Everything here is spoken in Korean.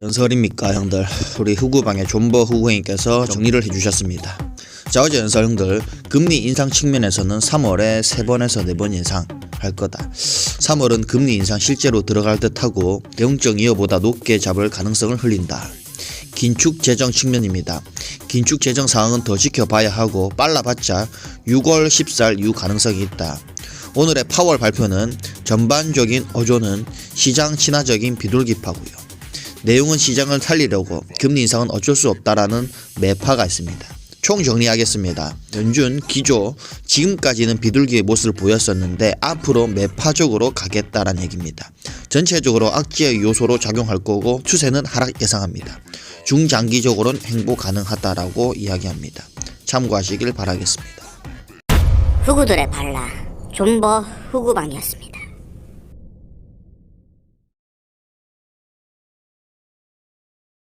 연설입니까 형들 우리 후구방의 존버 후구님께서 정리를 해주셨습니다 자 어제 연설 형들 금리 인상 측면에서는 3월에 3번에서 4번 인상 할 거다 3월은 금리 인상 실제로 들어갈 듯하고 대응적 이어보다 높게 잡을 가능성을 흘린다 긴축 재정 측면입니다. 긴축 재정 상황은 더 지켜봐야 하고 빨라봤자 6월 10살 이후 가능성이 있다. 오늘의 파월 발표는 전반적인 어조는 시장 친화적인 비둘기파고요. 내용은 시장을 살리려고 금리 인상은 어쩔 수 없다라는 매파가 있습니다. 총 정리하겠습니다. 연준 기조 지금까지는 비둘기의 모습을 보였었는데 앞으로 매파적으로 가겠다라는 얘기입니다. 전체적으로 악재의 요소로 작용할 거고 추세는 하락 예상합니다. 중장기적으로는 행보 가능하다라고 이야기합니다. 참고하시길 바라겠습니다. 후구들의 발라 존버 후구방이었습니다.